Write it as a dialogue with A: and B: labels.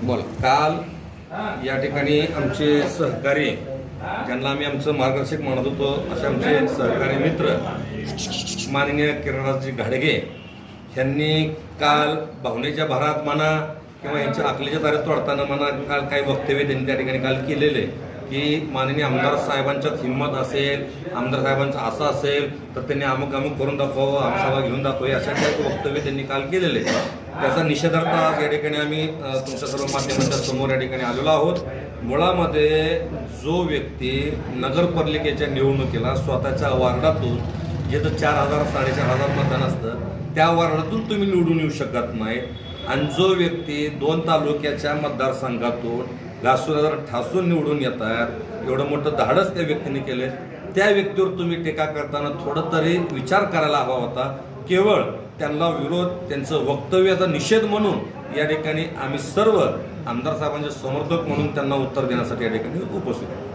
A: बोला. काल या ठिकाणी आमचे सहकारी ज्यांना आम्ही आमचं मार्गदर्शक म्हणत होतो असे आमचे सहकारी मित्र माननीय किरणराजजी घाडगे यांनी काल भावनेच्या भरात म्हणा किंवा यांच्या आकलीच्या तारीख तोडताना म्हणा काल काही वक्तव्य त्यांनी त्या ठिकाणी काल केलेले. की माननीय आमदार साहेबांच्यात हिंमत असेल आमदार साहेबांचं असं असेल तर त्यांनी अमुक अमुक करून दाखवावं आमसभा घेऊन दाखवावी अशा काही वक्तव्य त्यांनी काल केलेले त्याचा निषेधार्थ आज या ठिकाणी आम्ही तुमच्या सर्व माध्यमांच्या समोर या ठिकाणी आलेलो आहोत. मुळामध्ये जो व्यक्ती नगरपालिकेच्या निवडणुकीला स्वतःच्या वार्डातून जिथं चार हजार साडेचार हजार मतदान असतं त्या वार्डातून तुम्ही निवडून येऊ शकत नाही. आणि जो व्यक्ती दोन तालुक्याच्या मतदारसंघातून घासून ठासून निवडून येतात एवढं मोठं धाडस त्या व्यक्तीने केले त्या व्यक्तीवर तुम्ही टीका करताना थोडं तरी विचार करायला हवा होता. केवळ त्यांना विरोध त्यांचं वक्तव्याचा निषेध म्हणून या ठिकाणी आम्ही सर्व आमदार साहेबांचे समर्थक म्हणून त्यांना उत्तर देण्यासाठी या ठिकाणी उपस्थित